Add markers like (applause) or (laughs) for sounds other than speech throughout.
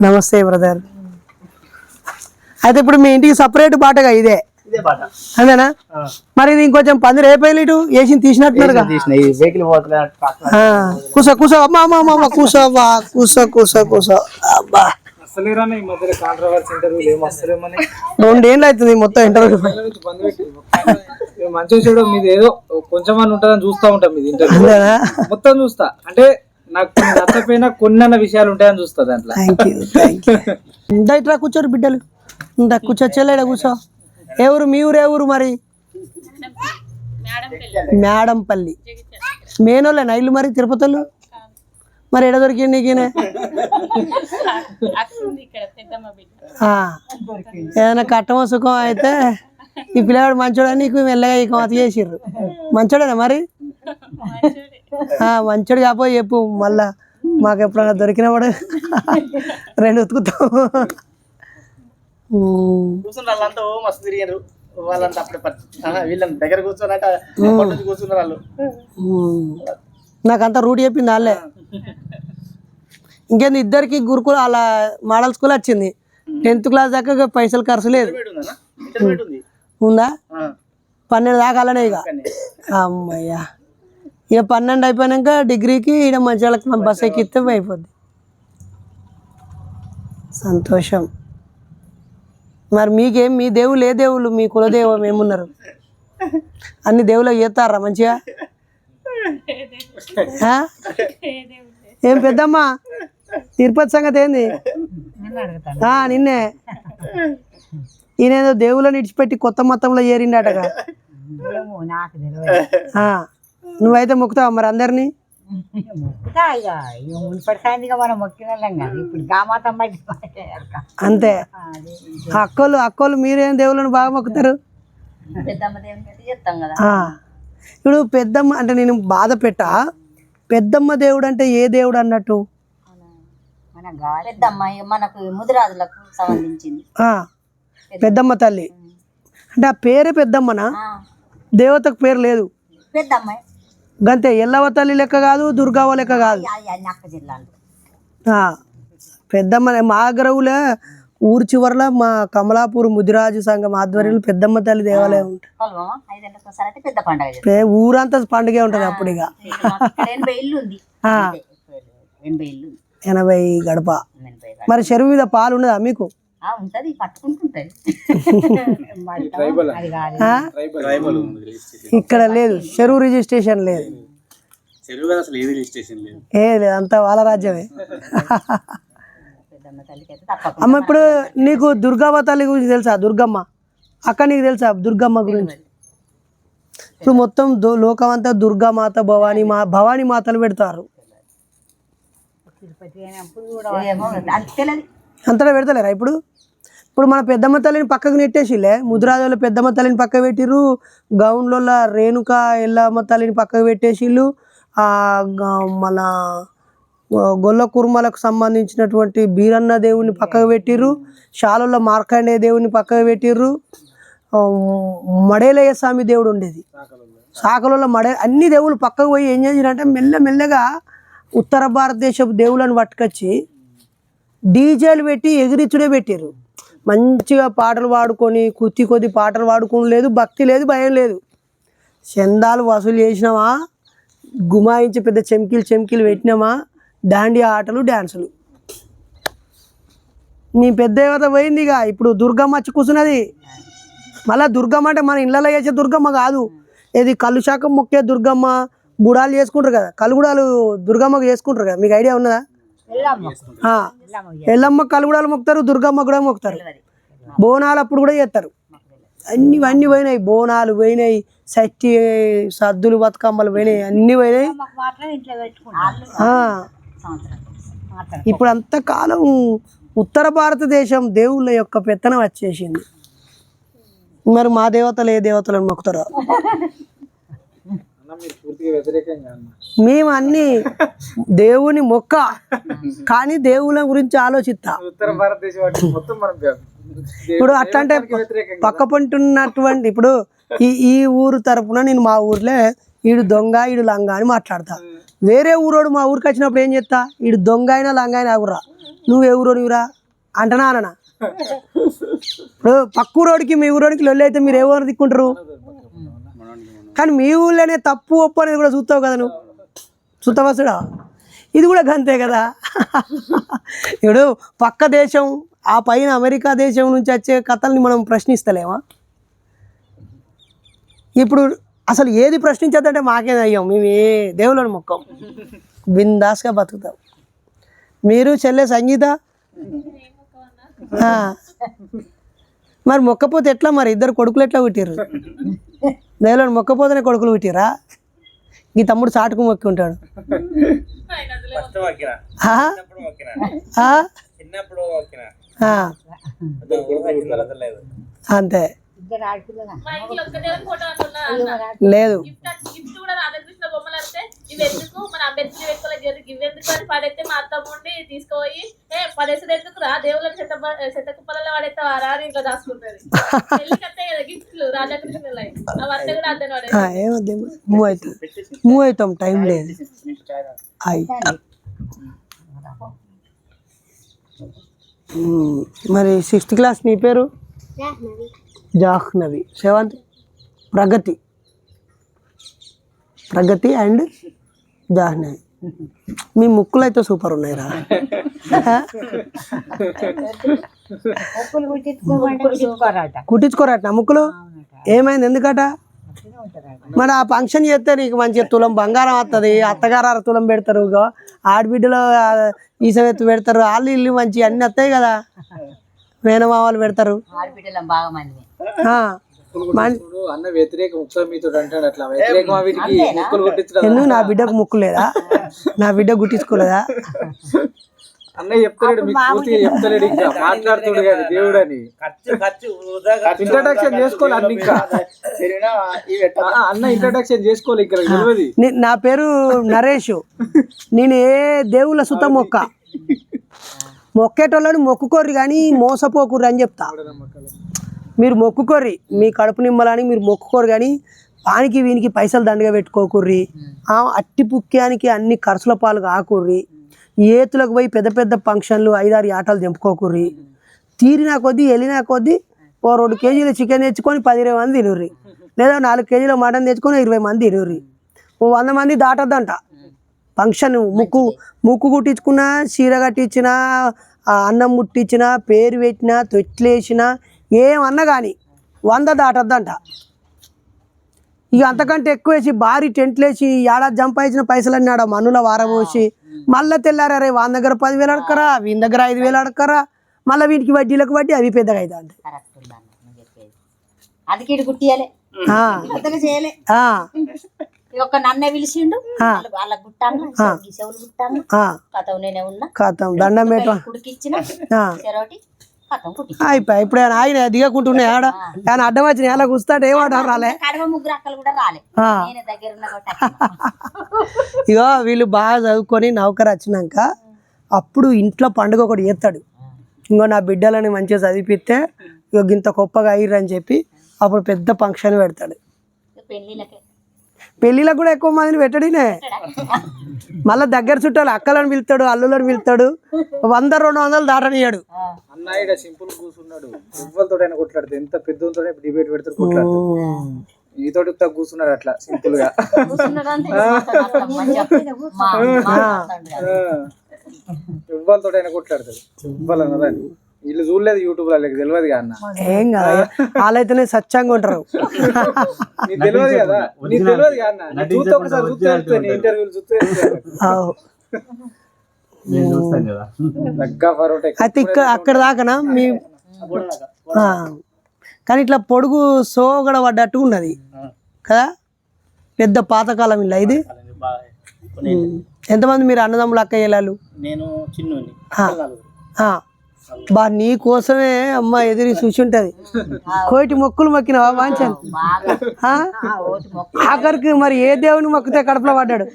నమస్తే బ్రదర్ అయితే ఇప్పుడు మీ ఇంటికి సపరేట్ బాటగా ఇదే? అంతేనా? మరి ఇది ఇంకొంచెం పందిరి అయిపోయి ఇటు వేసి తీసినట్టున్నారుగా తీసిన ఈ వెహికల్ పోతున్నా ట్రాక్టర్ ఆ, కూసో కూసో అమ్మా అమ్మా కూసో అబ్బా కూసో కూసో కూసో అబ్బా. రెండేళ్ళు అవుతుంది మొత్తం ఇంటర్వ్యూ మంచిగా చూడ మీది ఏదో కొంచెం అని ఉంటుందని చూస్తా ఉంటాం మీది ఇంటర్వ్యూ మొత్తం చూస్తా. అంటే నాకు నచ్చపోయినా కొన్ని అన్న విషయాలు ఉంటాయని చూస్తా దాంట్లో. థ్యాంక్ యూ థ్యాంక్ యూ ఇట్లా కూర్చోరు బిడ్డలు. ఇందా కూర్చో చెల్లెడ కూర్చో. ఏ ఊరు మీ ఊరు ఏ ఊరు మరి? మేడంపల్లి. మేనోళ్ళేనా ఇల్లు మరి తిరుపతిలో? మరి ఎడ దొరికింది నీకేనే ఆ, ఏదైనా కట్టమో సుఖం అయితే ఈ పిల్లవాడు మంచోడని నీకు మెల్లగా ఈ కోత చేసిర్రు. మంచోడేనా మరి? మంచోడు కాకపోతే చెప్పు మళ్ళా మాకు ఎప్పుడైనా దొరికినప్పుడు రెండు ఉతుకుతాం. వాళ్ళంతా మస్తు తిరిగారు. వాళ్ళంతా అప్పుడే వీళ్ళని దగ్గర కూర్చోనట కూర్చున్నారు వాళ్ళు. నాకంతా రూట్ చెప్పింది వాళ్ళే. ఇంకేంది ఇద్దరికి గురుకుల అలా మోడల్ స్కూల్ వచ్చింది. టెన్త్ క్లాస్ దాకా పైసలు ఖర్చు లేదు. ఉంది. పన్నెండు దాకా అలానే ఇక. అమ్మయ్యా. ఇక పన్నెండు అయిపోయాక డిగ్రీకి ఈడ మంచి వాళ్ళకి మన బస్ ఎక్కిస్తే అయిపోద్ది. సంతోషం. మరి మీకేం మీ దేవుళ్ళు ఏ దేవుళ్ళు? మీ కులదేవం ఏమున్నారు? అన్ని దేవుళ్ళకి చేస్తారా మంచిగా? ఏం పెద్దమ్మా? తిరుపతి సంగతి ఏంది? నిన్నే. ఈయనేదో దేవుళ్ళని ఇడిచిపెట్టి కొత్త చేరిండటగా. తెలియదు. ఆ, నువ్వైతే మొక్కుతావా మరి అందరినీ? అంతే. అది. అక్కోళ్ళు అక్కోళ్ళు మీరేం దేవుళ్ళని బాగా మొక్కుతారు? ఇప్పుడు పెద్దమ్మ అంటే నేను బాధ పెట్ట. పెద్దమ్మ దేవుడు అంటే ఏ దేవుడు అన్నట్టు? పెద్దమ్మ ఇక మనకు ముదిరాజులకు సంబంధించింది. ఆ, పెద్దమ్మ తల్లి. అంటే ఆ పేరే పెద్దమ్మనా? దేవతకు పేరు లేదు. పెద్దమ్మ. గంతే ఎల్లవ తల్లి లెక్క కాదు దుర్గావ లెక్క కాదు. పెద్దమ్మ మా గ్రవులే ఊరు చివరలో మా కమలాపూర్ ముదిరాజు సంఘం ఆధ్వర్యంలో పెద్దమ్మ తల్లి దేవాలయం ఉంటుంది. ఊరంతా పండుగే ఉంటుంది అప్పుడు ఇక. ఎనభై గడప. మరి చెరువు మీద పాలు ఉన్నదా మీకు? ఉంటది పట్టుకుంటుంటది (laughs) అది కాదు. ఆ? ఇక్కడ లేదు చెరువు రిజిస్ట్రేషన్ లేదు. చెరువు అసలు ఏది రిజిస్ట్రేషన్ లేదు? ఏ లేదు అంతా వాళ్ళ రాజ్యమే. పెద్దమ్మ తల్లికి అయితే తప్పకుండా అమ్మ ఇప్పుడు నీకు దుర్గమ్మ తల్లి గురించి తెలుసా? దుర్గమ్మ. అక్క నీకు తెలుసా దుర్గమ్మ గురించి? ఇప్పుడు మొత్తం దో- లోకం అంతా దుర్గామాత భవానీ మా భవానీ మాతలు పెడతారు. అంతటా పెడతలేరా ఇప్పుడు? ఇప్పుడు మన పెద్దమ్మ తల్లిని పక్కకు నెట్టేసిలే ముద్రాజుల పెద్దమ్మ తల్లిని పక్కకు పెట్టిర్రు. గౌన్ల రేణుక ఎల్లమ్మ తల్లిని పక్కకు పెట్టేసిళ్ళు మన గొల్ల కుర్మలకు సంబంధించినటువంటి బీరన్న దేవుని పక్కకు పెట్టిర్రు. శాలలో మార్కండే దేవుని పక్కకు పెట్టిర్రు. మడేలయ్య స్వామి దేవుడు ఉండేది. సాకలలో మడే అన్ని దేవుళ్ళు పక్కకు పోయి ఏం చేసిరంటే మెల్ల మెల్లగా ఉత్తర భారతదేశపు దేవుళ్ళని పట్టుకొచ్చి డీజేలు పెట్టి ఎగిరిచ్చుడే పెట్టారు మంచిగా పాటలు పాడుకొని కుత్తి కొద్ది పాటలు పాడుకోవడం లేదు భక్తి లేదు భయం లేదు. చందాలు వసూలు చేసినామా? గుమాయించి పెద్ద చెంకిలు చెంకిలు పెట్టినామా? దాండియా ఆటలు డ్యాన్సులు. మీ పెద్ద యువత పోయింది ఇక. ఇప్పుడు దుర్గమ్మ వచ్చి కూర్చున్నది. మళ్ళీ దుర్గమ్మ అంటే మన ఇళ్ళలో చేసే దుర్గమ్మ కాదు. ఇది కళ్ళు శాఖం మొక్కే దుర్గమ్మ గుడాలు చేసుకుంటారు కదా. కలుగుడాలు దుర్గమ్మకు చేసుకుంటారు కదా. మీకు ఐడియా ఉన్నదా? ఎల్లమ్మ. కలుగుడాలు మొక్కుతారు దుర్గమ్మ కూడా మొక్కుతారు బోనాలు అప్పుడు కూడా చేస్తారు. అన్ని అన్ని పోయినాయి. బోనాలు పోయినాయి సట్టి సద్దులు బతుకమ్మలు పోయినాయి అన్ని పోయినాయి. ఇప్పుడు అంతకాలం ఉత్తర భారతదేశం దేవుళ్ళ యొక్క పెత్తనం వచ్చేసింది. మరి మా దేవతలు ఏ దేవతలను మొక్కుతారో (laughs) అన్న మీరు పూర్తిగా వ్యతిరేకంగా అన్న మేము అన్ని దేవుని మొక్క కానీ దేవుళ్ళ గురించి ఆలోచిస్తా ఉత్తర భారతదేశం వాటి మొత్తం మనం ఇప్పుడు అట్లా అంటే వ్యతిరేకంగా పక్క పంటున్నటువంటి ఇప్పుడు ఈ ఈ ఊరు తరపున నేను మా ఊర్లో ఈడు దొంగ ఈడు లంగ అని మాట్లాడతా. వేరే ఊరోడు మా ఊరికి వచ్చినప్పుడు ఏం చేస్తా ఈడు దొంగ అయినా లంగ అయినా ఆగురా నువ్వు ఏ ఊరోనివిరా అంటనా అననా? (laughs) ఇప్పుడు పక్క ఊరోడికి మీ ఊరోడికి లొల్లి అయితే మీరు ఏ ఊరు దిక్కుంటారు? కానీ మీ ఊళ్ళోనే తప్పు ఒప్పు అనేది కూడా చూస్తావు కదా నువ్వు. చూస్తావా ఇది కూడా గంతే కదా. ఇప్పుడు పక్క దేశం ఆ పైన అమెరికా దేశం నుంచి వచ్చే కథల్ని మనం ప్రశ్నిస్తలేమా? ఇప్పుడు అసలు ఏది ప్రశ్నించద్దంటే మాకే అయ్యాం మేము ఏ దేవుళ్ళని మొక్కం. బిందాస్గా బతుకుతాం. మీరు చెల్లె సంగీత? మరి మొక్కపోతే ఎట్లా మరి? ఇద్దరు కొడుకులు ఎట్లా పుట్టిర్రు? దేవుళ్ళని మొక్కపోతేనే కొడుకులు పుట్టిరా ఈ తమ్ముడు చాటుకు మొక్కి ఉంటాడు. అంతే. ఇద్దరు మా. లేదు. గిఫ్ట్ గిఫ్ట్ కూడా రాధాకృష్ణ బొమ్మలు వస్తే ఇవి ఎందుకు? మన అంబేద్కర్ అని పడైతే మా ఉండి తీసుకుపోయి ఏ ఎందుకు? రా చెత్త చెత్త కుప్పలలో పడేస్తావా? రా అని ఇంట్లో దాచుకుంటది. పెళ్ళికి వస్తాయి కదా గిఫ్ట్లు కూడా పడేది మూవ్ అవుతాం మూవ్ అవుతాం టైం లేదు. మరి సిక్స్త్ క్లాస్ నీ పేరు? Jahnavi. Seventh Pragathi. Pragathi and Jahnavi. మీ ముక్కులు అయితే సూపర్ ఉన్నాయిరా. కుట్టించుకోరాట నా ముక్కులు? ఏమైంది? ఎందుకట? మరి ఆ ఫంక్షన్ చేస్తే నీకు మంచిగా తులం బంగారం వస్తుంది అత్తగారు తులం పెడతారు ఆడబిడ్డలో ఈసవెత్తు పెడతారు వాళ్ళు ఇల్లు మంచి అన్ని వస్తాయి కదా. మేనమామలు పెడతారు. అన్న వ్యతిరేకం ఒకసారి మీతో అంటాడు అట్లా. వ్యతిరేకం వీటికి? ముక్కలు కొట్టించడం నా బిడ్డకు ముక్కు లేదా? నా బిడ్డ గుట్టించుకోలేదా? అన్న చెప్తాడు మీకు పూర్తిగా చెప్తలేడు ఇంకా. మాట్లాడుతుడు కానీ దేవుడు అని ఇంట్రడక్షన్ చేసుకోవాలి అన్న ఇంకా. ఇంట్రడక్షన్ చేసుకోవాలి తెలియదు నీ- పేరు నరేష్. నేను ఏ దేవుళ్ళ సుత మొక్క? మొక్కేటోళ్ళని మొక్కుకోర్రి కానీ మోసపోకుర్రి అని చెప్తా. మీరు మొక్కుకోర్రి. మీ కడుపు నిమ్మలని మీరు మొక్కుకోరు కానీ వానికి వీనికి పైసలు దండగా పెట్టుకోకుర్రి. అట్టి పుక్యానికి అన్ని ఖర్చుల పాలు కాకుర్రి. ఏతులకు పోయి పెద్ద పెద్ద ఫంక్షన్లు ఐదారు ఆటలు తెంపుకోకుర్రి. తీరినా కొద్దీ వెళ్ళినా కొద్దీ ఓ రెండు కేజీల చికెన్ తెచ్చుకొని పది ఇరవై మంది తినుర్రి. లేదా నాలుగు కేజీల మటన్ తెచ్చుకొని ఇరవై మంది తినుర్రి. ఓ వంద మంది దాటొద్దంట. ఫంక్షన్ ముక్కు ముక్కు కుట్టించుకున్నా చీర కట్టించినా ఆ అన్నం ముట్టించినా పేరు పెట్టినా తొట్లేసినా ఏమన్నా కానీ వంద దాటొద్దంట. ఇక అంతకంటే ఎక్కువ వేసి భారీ టెంట్లు వేసి ఏడాది సంపాదించిన పైసలన్నీ ఆడ మనుల వారబోసి మళ్ళీ తెల్లారే వాళ్ళ దగ్గర పదివేలు అడక్కరా వీని దగ్గర ఐదు వేలు అడక్కరా మళ్ళీ వీటికి వడ్డీలకు వడ్డీ అవి పెద్దగా అవుతా ఉంటాయి నన్నే పిలిచిండు వాళ్ళ- గుట్టాను చెవులు గుట్టాను కథ నేనే ఉన్నా. కథం దండం. చెరోటి. అయిపోయి ఇప్పుడు ఆయన ఆయన దిగకుంటున్నాయి ఆడ. ఆయన అడ్డం వచ్చి నేల కూస్తాడు అక్కలు కూడా రాలే. వచ్చిన. (laughs) ఇగో వీళ్ళు బాగా చదువుకొని నౌకరు వచ్చినాక అప్పుడు ఇంట్లో పండుగ ఒకటి చేస్తాడు. ఇంకో నా బిడ్డలని మంచిగా చదివిపిస్తే ఇగో గింత గొప్పగా అయ్యిర్రు చెప్పి అప్పుడు పెద్ద ఫంక్షన్ పెడతాడు. పెళ్ళిళ్ళకే. పెళ్ళిళ్ళకు కూడా ఎక్కువ మందిని పెట్టడినే. మళ్ళీ దగ్గర చుట్టాలు అక్కలను పిలుతాడు అల్లులను పిలుతాడు వంద రెండు వందలు దాటనియాడు అన్న ఇక్కడ సింపుల్ కూర్చున్నాడు ఎవ్వరితో కొట్లాడుతుంది. ఎంత పెద్దతో డిబేట్ పెడతారు కొట్లాడుతారు ఈతోటి ఉత్తా కూర్చున్నాడు అట్లా సింపుల్గా. కూర్చున్నాడు అంటే అట్లా మంచిగా వీళ్ళు చూడలేదు యూట్యూబ్లో వాళ్ళకి తెలియదు కదా అన్న. ఏం కదా వాళ్ళైతేనే సత్యంగా ఉంటారు. నీకు తెలియదు కదా నీకు తెలియదు అన్న. నేను చూస్తే ఒకసారి చూస్తే నీ ఇంటర్వ్యూలు చూస్తే అయితే ఇక్కడ అక్కడ దాకానా? మీ ఆ. కానీ ఇట్లా పొడుగు సోగడ పడ్డట్టు ఉన్నది. కదా? పెద్ద పాతకాలం ఇల్లు ఇది. ఎంతమంది మీరు అన్నదమ్ములు అక్క చెల్లెలు నేను. ఆ. బా నీ కోసమే అమ్మ ఎదురు చూసి కోటి మొక్కులు మొక్కినావా వాంచాను ఆఖరికి మరి ఏ దేవుని మొక్కితే కడుపులో పడ్డాడు?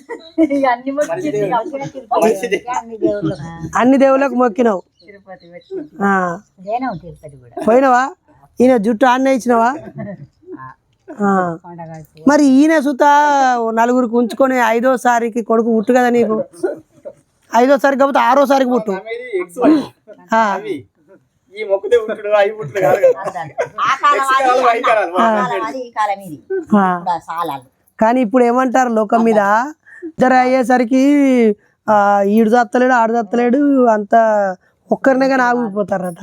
అన్ని మొక్కి దేవుళ్ళకు మొక్కినావు. పోయినవా? ఈయన జుట్టు ఆన్న ఇచ్చినవా? మరి ఈయన సుత నలుగురికి ఉంచుకొని ఐదోసారికి కొడుకు పుట్టు కదా నీకు? ఐదోసారి కాకపోతే ఆరోసారికి పుట్టు. అవి. ఈ అవి పుట్టుడు కాదు కానీ ఇప్పుడు ఏమంటారు లోకం మీద? ఇద్దరు అయ్యేసరికి ఆ, ఈడు చత్తలేడు ఆడు చత్తలేడు అంత ఒక్కరినే కానీ ఆగిపోతారట.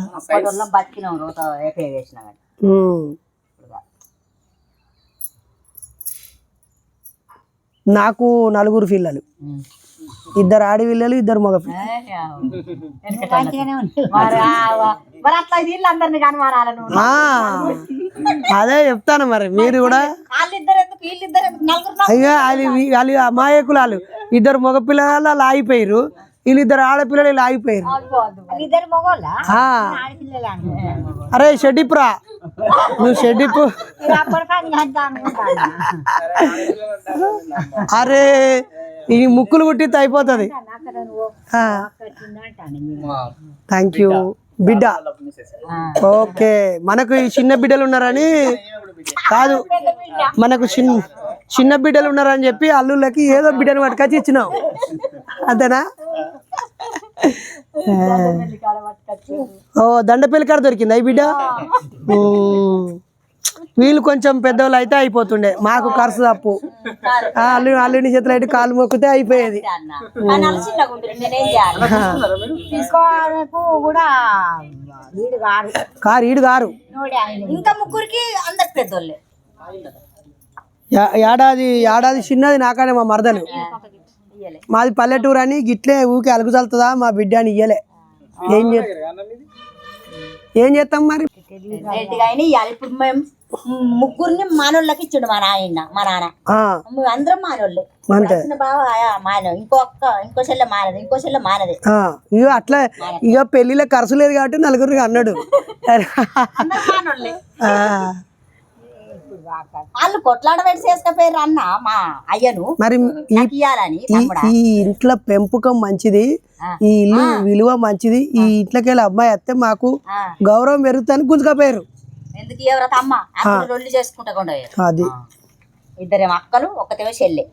నాకు నలుగురు పిల్లలు. ఇద్దరు ఆడి పిల్లలు ఇద్దరు మగ అదే చెప్తాను మరి. మీరు కూడా అయ్యా వాళ్ళు వాళ్ళు అమాయకులు వాళ్ళు ఇద్దరు మగ పిల్లలు వాళ్ళు ఆగిపోయారు వీళ్ళిద్దరు ఆడపిల్లలు వీళ్ళు ఆగిపోయారు ఇద్దరు మగోళ్ళ? ఆ, ఆడపిల్లలు? అరే షెడ్డిప్రా నువ్వు అనుకుంటాను అరే ఈ ముక్కులు కుట్టితే అయిపోతుంది. థ్యాంక్ యూ బిడ్డ. ఓకే. మనకు ఈ చిన్న బిడ్డలు ఉన్నారని కాదు. మనకు చిన్న చిన్న బిడ్డలు ఉన్నారని చెప్పి అల్లుళ్ళకి ఏదో బిడ్డను పట్టుకొచ్చి ఇచ్చినాం. అంతేనా? ఓ దండపల్లి కాడ దొరికిందా ఈ బిడ్డ. వీళ్ళు కొంచెం పెద్దవాళ్ళు అయితే అయిపోతుండే. మాకు ఖర్చు తప్పు. ఆ, అల్లు అల్లుని చేతులు అయితే కాలు మొక్కితే అయిపోయేది. కారు. ఈడు కారు. ఇంకా ముగ్గురికి అందరు పెద్దోళ్ళే. ఏడాది ఏడాది చిన్నది నాకనే మా మరదలు. మాది పల్లెటూరు అని గిట్లే ఊకి అలుగు చల్లుతుందా మా బిడ్డ అని ఇయ్యలే. ఏం చే ఏం చేస్తాం మరి? ఇప్పుడు మేము ముగ్గురిని మానోళ్ళకి ఇచ్చిండు మా నాయన మా నాన్న. అందరం ఆ, మానవ ఇంకో అక్క ఇంకో చెల్లె మానది ఇంకో చెల్లె మానదే. ఆ, ఇక అట్లా ఇక పెళ్ళిలో ఖర్చు లేదు కాబట్టి నలుగురు అన్నాడు. వాళ్ళు కొట్లాడ పెట్టి చేసుకపోయారు అన్న మా అయ్యను. మరి ఈ ఇయ్యాలని ఇంట్లో పెంపకం మంచిది. ఈ ఇల్లు విలువ మంచిది ఈ ఇంట్లోకి వెళ్ళి అమ్మాయి వస్తే మాకు గౌరవం పెరుగుతుందని గుంజుకపోయారు. ఎందుకు రొల్లు చేసుకుంటా అది. ఇద్దరేమో అక్కలు ఒకతేమో చెల్లె.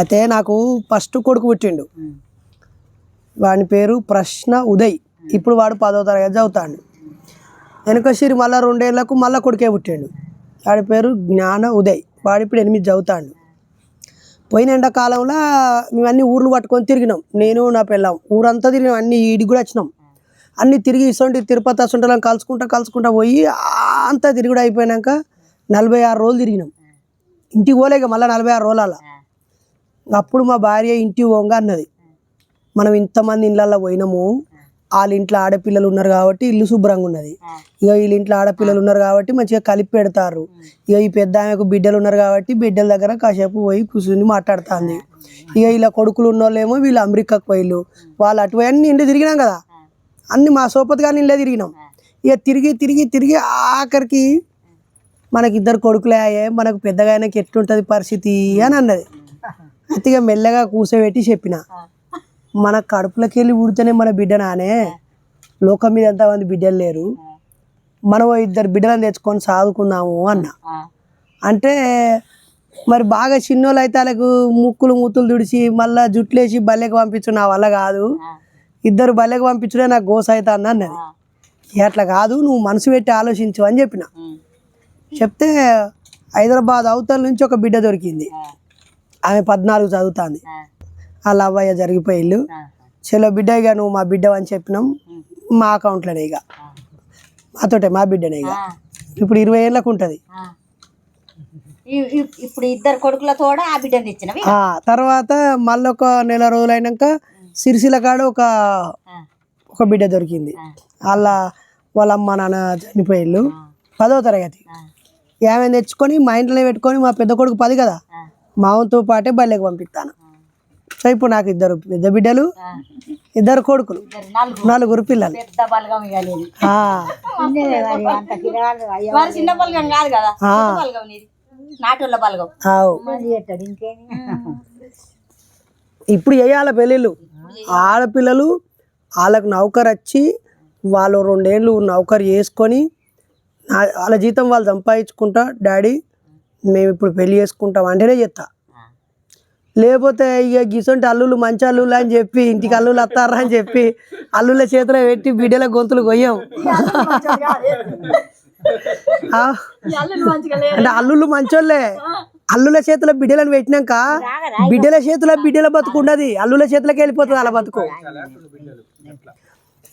అయితే నాకు ఫస్ట్ కొడుకు పుట్టిండు. వాని పేరు ప్రశ్న ఉదయ్. ఇప్పుడు వాడు పదో తరగతి చదువుతాడు. వెనుక మళ్ళీ మళ్ళా రెండేళ్ళకు మళ్ళా కొడుకే పుట్టాడు. వాడి పేరు జ్ఞాన ఉదయ్. వాడు ఇప్పుడు ఎనిమిది చదువుతాడు. పోయిన ఎండాకాలంలో మేమన్నీ ఊర్లు పట్టుకొని తిరిగినాం. నేను నా పిల్లం. ఊరంతా తిరిగినాం. అన్ని ఈడికి కూడా వచ్చినాం. అన్ని తిరిగి ఇసొంటి తిరుపతి అసొంటలను కలుసుకుంటా కలుసుకుంటా పోయి అంతా తిరుగుడు అయిపోయినాక నలభై ఆరు రోజులు తిరిగినాం. ఇంటికి పోలేక మళ్ళీ నలభై ఆరు రోజుల అప్పుడు మా భార్య ఇంటికి పోంగా అన్నది. మనం ఇంతమంది ఇళ్ళల్లో పోయినాము. వాళ్ళ ఇంట్లో ఆడపిల్లలు ఉన్నారు కాబట్టి ఇల్లు శుభ్రంగా ఉన్నది. ఇక వీళ్ళ ఇంట్లో ఆడపిల్లలు ఉన్నారు కాబట్టి మంచిగా కలిపి పెడతారు. ఇక ఈ పెద్ద ఆమెకు బిడ్డలు ఉన్నారు కాబట్టి బిడ్డల దగ్గర కాసేపు పోయి కూర్చుని మాట్లాడుతుంది. ఇక ఇలా కొడుకులు ఉన్న వాళ్ళేమో వీళ్ళు అమెరికాకు పోయిళ్ళు. వాళ్ళు అటు అన్ని ఇంటి తిరిగినాం కదా. అన్ని మా సోపతి కానీ ఇళ్ళే తిరిగినాం. ఇక తిరిగి తిరిగి తిరిగి ఆఖరికి మనకి ఇద్దరు కొడుకులే అయ్యే మనకు పెద్దగా ఆయనకి ఎట్లుంటుంది పరిస్థితి అని అన్నది. అయితే ఇక మెల్లగా కూర్చోబెట్టి చెప్పిన. మన కడుపులోకి వెళ్ళి పుడితేనే మన బిడ్డ నానే లోకం మీద ఎంతమంది బిడ్డలు లేరు. మనం ఇద్దరు బిడ్డలను తెచ్చుకొని సాదుకుందాము అన్న. అంటే మరి బాగా చిన్నోళ్ళు అయితే వాళ్ళకు ముక్కులు మూతులు తుడిచి మళ్ళా జుట్లేసి బల్లెకి పంపించు నా వల్ల కాదు. ఇద్దరు బల్లెకి పంపించుడే నాకు గోస అవుతుంది అన్నది. అట్లా కాదు నువ్వు మనసు పెట్టి ఆలోచించు అని చెప్పిన. చెప్తే హైదరాబాద్ అవతల నుంచి ఒక బిడ్డ దొరికింది. ఆమె పద్నాలుగు చదువుతుంది. వాళ్ళ అవ్వయ్య జరిగిపోయిళ్ళు చలో బిడ్డ ఇక నువ్వు మా బిడ్డ అని చెప్పినాం. మా అకౌంట్లోనే ఇక మాతోటే మా బిడ్డనే ఇక ఇప్పుడు ఇరవై ఏళ్ళకు ఉంటుంది. ఇప్పుడు ఇద్దరు కొడుకుల తోడ ఆ బిడ్డని తర్వాత మళ్ళీ ఒక నెల రోజులు అయినాక సిరిసిల కాడ ఒక ఒక బిడ్డ దొరికింది. వాళ్ళ వాళ్ళ అమ్మ నాన్న చనిపోయిళ్ళు పదో తరగతి. ఆమె తెచ్చుకొని మా ఇంట్లోనే పెట్టుకొని మా పెద్ద కొడుకు పది కదా? మావంతో పాటే బల్లెకి పంపిస్తాను సో ఇప్పుడు నాకు ఇద్దరు పెద్ద బిడ్డలు ఇద్దరు కొడుకులు నలుగురు. పిల్లలు. ఇప్పుడు వేయాల పెళ్ళిళ్ళు? ఆడపిల్లలు వాళ్ళకు నౌకరు వచ్చి వాళ్ళు రెండేళ్ళు నౌకరు చేసుకొని వాళ్ళ జీతం వాళ్ళు సంపాదించుకుంటా డాడీ మేము ఇప్పుడు పెళ్ళి చేసుకుంటాం అంటేనే చెప్తా. లేకపోతే ఇక గిసొంటి అల్లులు మంచి అల్లులు అని చెప్పి ఇంటికి అల్లులు వస్తారా అని చెప్పి అల్లుల చేతిలో పెట్టి బిడ్డల గొంతులు కొయ్యం. అంటే అల్లుళ్ళు మంచోళ్ళే. అల్లుల చేతిలో బిడ్డలను పెట్టినాక బిడ్డల చేతిలో బిడ్డల బతుకు ఉండదు. అల్లుల చేతిలోకి వెళ్ళిపోతుంది అలా బతుకు.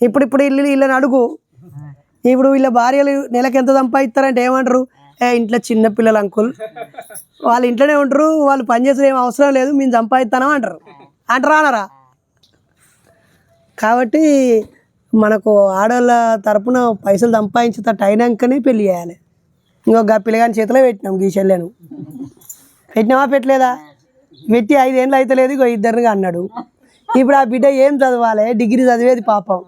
ఇప్పుడు ఇప్పుడు ఇల్లు వీళ్ళని అడుగు. ఇప్పుడు వీళ్ళ భార్యలు నెలకి ఎంత సంపాదిస్తారంటే ఏమంటారు? ఏ ఇంట్లో చిన్న పిల్లలు అంకుల్. వాళ్ళు ఇంట్లోనే ఉంటారు వాళ్ళు పని ఏం అవసరం లేదు మేము సంపాదిస్తానం అంటారు. అంటారా అనరా? కాబట్టి మనకు ఆడవాళ్ళ తరపున పైసలు సంపాదించేటట్టు అయినాకనే పెళ్ళి చేయాలి. ఇంకొక పిల్లగాని చేతిలో పెట్టినాం ఈ చెల్లెను. పెట్టినావా పెట్టలేదా? పెట్టి ఐదేళ్ళు అవుతలేదు లేదు ఇగో అన్నాడు. ఇప్పుడు ఆ బిడ్డ ఏం చదవాలి? డిగ్రీ చదివేది పాపం.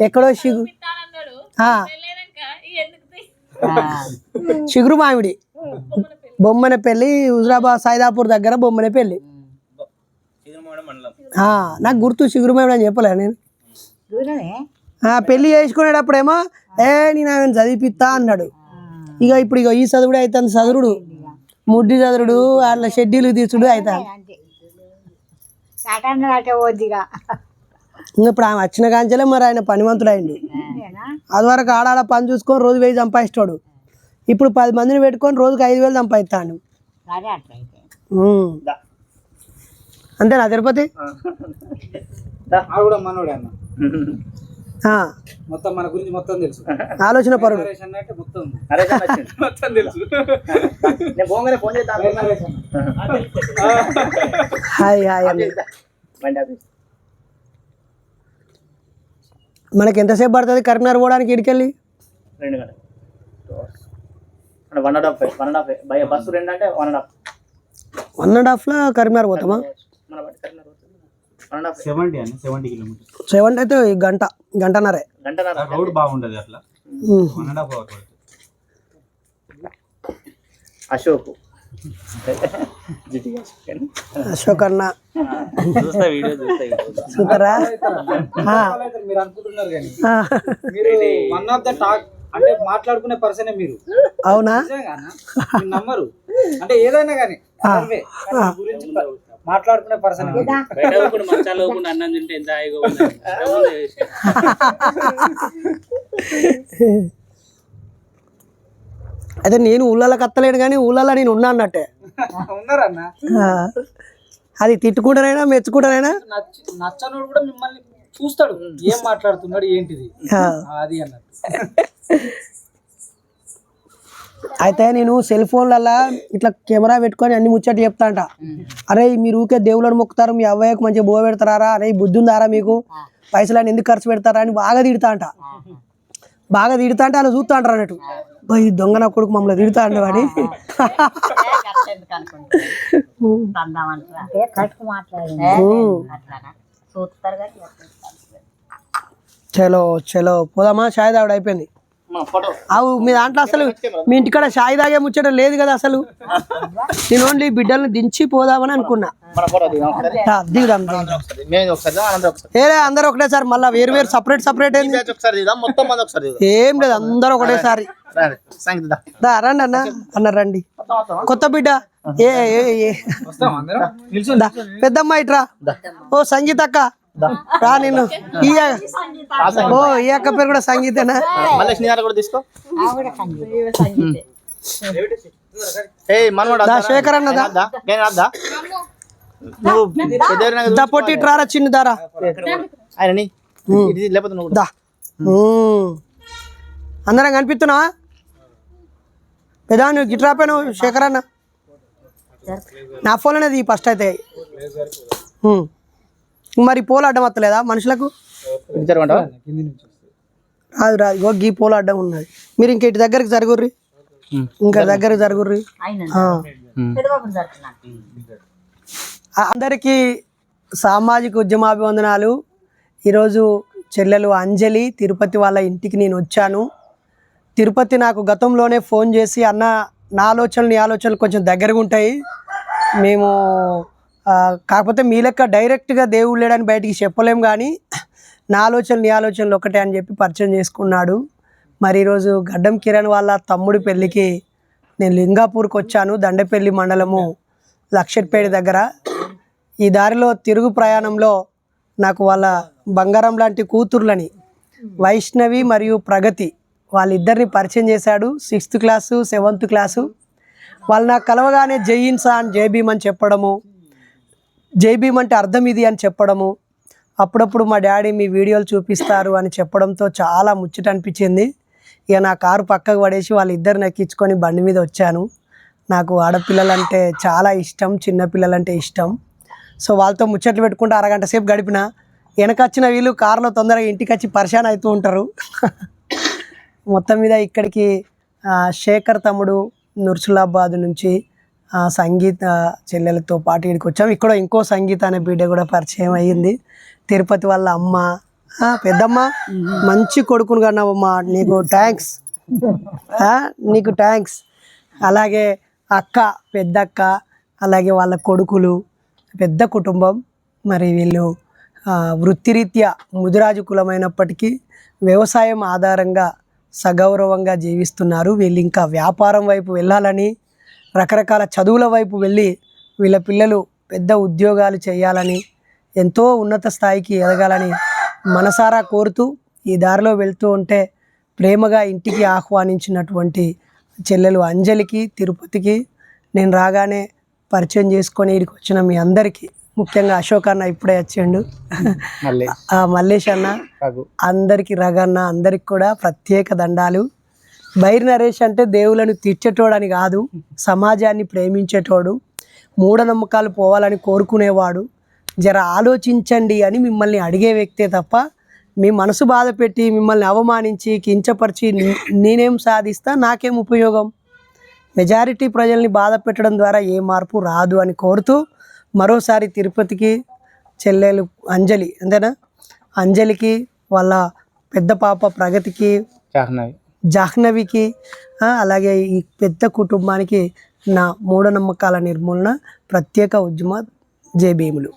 ఎక్కడో సిగు చిగురు మామిడి. బొమ్మన పెళ్ళి హుజరాబాద్ సైదాపూర్ దగ్గర బొమ్మన పెళ్ళి. నాకు గుర్తు చిగురు మామిడి అని చెప్పలే నేను. పెళ్ళి చేసుకునేటప్పుడేమో ఏ నేను ఆమెను చదివిపిస్తా అన్నాడు. ఇక ఇప్పుడు ఇక ఈ చదువుడు అవుతుంది చదువుడు. ముడ్డి చదువుడు అట్లా షెడ్యూల్ తీసుడు అవుతాను ఇంకా ఇప్పుడు ఆమె వచ్చిన కాంచెలే మరి ఆయన పనివంతుడు అయింది అంతేనా? అది వరకు ఆడాడ పని చూసుకొని రోజు వెయ్యి సంపాదిస్తాడు. ఇప్పుడు పది మందిని పెట్టుకొని రోజుకి ఐదు వేలు సంపాదిస్తాను. అంతేనా తిరుపతి? ఆ. కూడా మనోడే అన్న. ఆ, మొత్తం మన గురించి మొత్తం తెలుసు. ఆలోచన పరుడు. నరేష్ అన్న అంటే మొత్తం అరే సార్ వచ్చింది. మొత్తం తెలుసు నేను పోగానే ఫోన్ చేస్తాను నరేష్ అన్న. హాయ్ హాయ్ అండి బండి ఆఫీస్ మనకి ఎంతసేపు పడుతుంది కరీంనగర్ పోవడానికి ఇడికెళ్ళి? రెండు గంటలు. One and half one and half by bus రెండు అంటే one and half one and హాఫ్లో కరీంనగర్ పోతామా? సెవెంటీ అయితే ఈ గంట గంటన్నరే. గంటన్నర. రోడ్ బాగుంటది అట్లా. అశోక్. జిటిగా అశోక్ అన్న. చూస్తా వీడియో చూస్తా చూస్తారా ఆ, అయితే మీరు అనుకుంటున్నారు కానీ. ఆ. మీరు వన్ ఆఫ్ ద టాక్ అంటే మాట్లాడుకునే పర్సనే మీరు. అవునా? నమ్మరు. అంటే ఏదైనా కానీ గురించి మాట్లాడుకునే పర్సన్ అన్నం తింటే ఎంత హాయిగా. (laughs) (laughs) అయితే నేను ఊళ్ళలోకి అత్తలేను కానీ ఊళ్ళలో నేను ఉన్నా అన్నట్టే. అది తిట్టుకుంటానైనా మెచ్చుకుంటానైనా నచ్చి నచ్చనోడు కూడా మిమ్మల్ని చూస్తాడు. ఏం మాట్లాడుతున్నాడు ఏంటిది. అది అన్నట్టు. అయితే నేను సెల్ ఫోన్లల్లో ఇట్లా కెమెరా పెట్టుకొని అన్ని ముచ్చట చెప్తా అంట. అరే మీరు ఊకే దేవుళ్ళని మొక్కుతారు మీ అవ్వయ్యకు మంచిగా బో పెడతారా అరే బుద్ధి ఉందారా మీకు? పైసలు ఎందుకు ఖర్చు పెడతారా అని బాగా తిడతా అంట. బాగా తిడతా అంటే అలా చూస్తా అంటారు అన్నట్టు. "బా, ఈ దొంగ నా కొడుకు మమ్మల్ని తిడతా అండి వాడి. అంటే కట్టుకు మాట్లాడింది అట్లానా చూస్తారు కానీ చలో చలో పోదామా? షాయి తాగుడు అయిపోయింది. అవు మీ దాంట్లో అసలు మీ ఇంటికాడ షాయి తాగే ముచ్చట లేదు కదా అసలు? నేను ఓన్లీ బిడ్డల్ని దించి పోదామని అనుకున్నా. దిగుదాం అందరూ అందరు ఒకటేసారి మళ్ళీ వేరు వేరు సపరేట్ సపరేట్ ఏం లేదు అందరు ఒకటేసారి. దా. దా రండి అన్న. అన్న రండి. కొత్త బిడ్డ. ఏ పెద్దమ్మ ఇట్రా ఓ సంగీత అక్క. రా ఈ అక్క- ఓ ఈ అక్క పేరు కూడా సంగీతేనా? శేఖర్ అన్న దా. నేను అద్దా నువ్వు పెద్ద దా పొట్టి ఇటు రారా చిన్న దారా. ఆయన లేకపోతే నువ్వు దా ఉమ్. అందరం కనిపిస్తున్నావా? పెదా నువ్వు గిట్రా పోయిన శేఖర్ అన్న? నా ఫోన్ అనేది ఫస్ట్ అయితే. మరి పోలు అడ్డం వస్తలేదా మనుషులకు? రాదు రాదు. ఇగో గీ పోలు అడ్డం ఉన్నది. మీరు ఇంక ఇటు దగ్గరికి జరుగుర్రి. ఇంకా దగ్గరికి జరుగుర్రి. అందరికీ సామాజిక ఉద్యమాభివందనాలు. ఈరోజు చెల్లెలు అంజలి తిరుపతి వాళ్ళ ఇంటికి నేను వచ్చాను. తిరుపతి నాకు గతంలోనే ఫోన్ చేసి అన్న నా ఆలోచనలు నీ ఆలోచనలు కొంచెం దగ్గరగా ఉంటాయి. మేము కాకపోతే మీ లెక్క డైరెక్ట్గా దేవుడు లేడని బయటికి చెప్పలేం కానీ నా ఆలోచనలు నీ ఆలోచనలు ఒకటే అని చెప్పి పరిచయం చేసుకున్నాడు. మరి ఈరోజు గడ్డం కిరణ్ వాళ్ళ తమ్ముడి పెళ్ళికి నేను లింగాపూర్కి వచ్చాను దండపల్లి మండలము లక్షట్పేట దగ్గర. ఈ దారిలో తిరుగు ప్రయాణంలో నాకు వాళ్ళ బంగారం లాంటి కూతుర్లని వైష్ణవి మరియు ప్రగతి వాళ్ళిద్దరిని పరిచయం చేశాడు. Sixth class seventh class. వాళ్ళు నాకు కలవగానే జై ఇన్సాన్ జైబీమ్ అని చెప్పడము. జైబీమ్ అంటే అర్థం ఇది అని చెప్పడము. అప్పుడప్పుడు మా డాడీ మీ వీడియోలు చూపిస్తారు అని చెప్పడంతో చాలా ముచ్చట అనిపించింది. ఇక నా కారు పక్కకు పడేసి వాళ్ళిద్దరిని ఎక్కించుకొని బండి మీద వచ్చాను. నాకు ఆడపిల్లలంటే చాలా ఇష్టం చిన్నపిల్లలంటే ఇష్టం. సో వాళ్ళతో ముచ్చట్లు పెట్టుకుంటూ అరగంట సేపు గడిపిన. వెనకొచ్చిన వీళ్ళు కారులో తొందరగా ఇంటికి వచ్చి పరిశాన్ అవుతూ ఉంటారు. మొత్తం మీద ఇక్కడికి శేఖర్ తమ్ముడు నుర్సులాబాద్ నుంచి సంగీత చెల్లెలతో పాటు ఇక్కడికి వచ్చాం. ఇక్కడ ఇంకో సంగీత అనే బిడ్డ కూడా పరిచయం అయ్యింది. తిరుపతి వాళ్ళ అమ్మ పెద్దమ్మ మంచి కొడుకును కన్నావమ్మా నీకు థ్యాంక్స్ నీకు థ్యాంక్స్ అలాగే అక్క పెద్దక్క అలాగే వాళ్ళ కొడుకులు పెద్ద కుటుంబం. మరి వీళ్ళు వృత్తిరీత్యా ముదిరాజు కులమైనప్పటికీ వ్యవసాయం ఆధారంగా సగౌరవంగా జీవిస్తున్నారు. వీళ్ళు ఇంకా వ్యాపారం వైపు వెళ్ళాలని రకరకాల చదువుల వైపు వెళ్ళి వీళ్ళ పిల్లలు పెద్ద ఉద్యోగాలు చేయాలని ఎంతో ఉన్నత స్థాయికి ఎదగాలని మనసారా కోరుతూ ఈ దారిలో వెళ్తూ ఉంటే ప్రేమగా ఇంటికి ఆహ్వానించినటువంటి చెల్లెలు అంజలికి తిరుపతికి నేను రాగానే పరిచయం చేసుకొని ఇక్కడికి వచ్చిన మీ అందరికీ ముఖ్యంగా అశోక్ అన్న ఇప్పుడే వచ్చిండు. మల్లేష్. అన్న అందరికి రగన్న అందరికి కూడా ప్రత్యేక దండాలు. బైర్ నరేష్ అంటే దేవులను తీర్చేటోడని కాదు సమాజాన్ని ప్రేమించేటోడు. మూఢనమ్మకాలు పోవాలని కోరుకునేవాడు. జర ఆలోచించండి అని మిమ్మల్ని అడిగే వ్యక్తే తప్ప మీ మనసు బాధ పెట్టి మిమ్మల్ని అవమానించి కించపరిచి నేనేం సాధిస్తా నాకేం ఉపయోగం? మెజారిటీ ప్రజల్ని బాధ పెట్టడం ద్వారా ఏ మార్పు రాదు అని కోరుతూ మరోసారి తిరుపతికి చెల్లెలు అంజలి అంతేనా? అంజలికి వాళ్ళ పెద్ద పాప ప్రగతికి చాహ్నవి జాహ్నవికి అలాగే ఈ పెద్ద కుటుంబానికి నా మూఢనమ్మకాల నిర్మూలన ప్రత్యేక ఉద్యమ జై భీములు.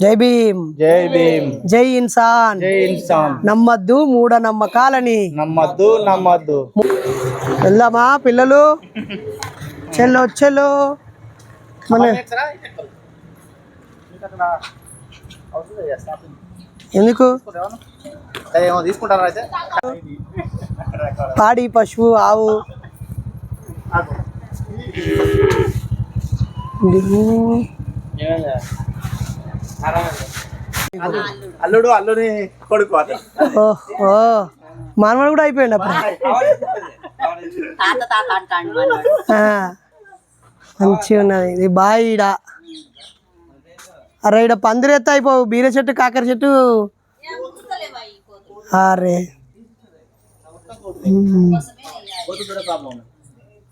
జై భీమ్. జై భీమ్. జై ఇన్సాన్. జై ఇన్సాన్. నమ్మద్దు మూఢనమ్మకాలని. నమ్మద్దు నమ్మద్దు. వెళ్దామా పిల్లలు? (laughs) చెల్లో చెల్లో. మన ఎందుకు? ఏమో తీసుకుంటారా అయితే? పాడి పశువు ఆవు. అల్లుడు అల్లుని కొడుకు ఓహో. మనవడు కూడా అయిపోయింది అప్పుడు. మంచిగా ఉన్నది. ఇది బాగా ఈడ. అరే ఈడ పందిరెత్త అయిపోవు బీర చెట్టు కాకర చెట్టు. అరే.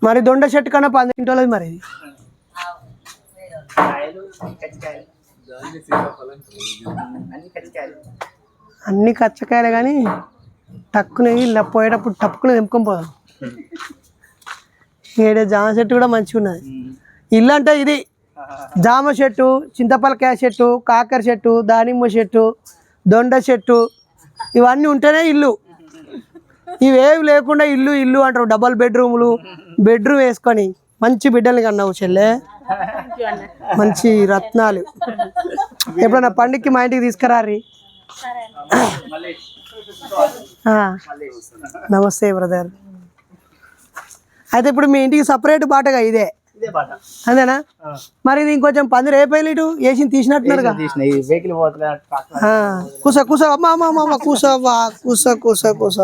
మరి దొండ చెట్టు కన్నా పందింటోలేదు మరి ఇది. అన్ని కచ్చకాయలే కానీ టక్కున ఇలా పోయేటప్పుడు టప్పుకుని తెంపుకొని పోదాం. ఏడే జామ చెట్టు కూడా మంచిగా ఉన్నది ఇల్లు అంటే ఇది జామ చెట్టు చింతపలకాయ చెట్టు కాకర చెట్టు దానిమ్మ చెట్టు దొండ చెట్టు ఇవన్నీ ఉంటేనే ఇల్లు. ఇవేవి లేకుండా ఇల్లు ఇల్లు అంటారు. డబల్ బెడ్రూములు బెడ్రూమ్ వేసుకొని మంచి బిడ్డలు కన్నావు చెల్లె. మంచి రత్నాలు. ఎప్పుడన్నా పండుగకి మా ఇంటికి తీసుకురారి నమస్తే బ్రదర్. అయితే ఇప్పుడు మీ ఇంటికి సపరేట్ బాటగా ఇదే. అంతేనా? మరి ఇది ఇంకొంచెం పంది రేపేలు ఇటు? వేసి తీసినట్టున్నారుగా కూస కూస అమ్మ అమ్మ అమ్మ, కూస కూస కూస కూస.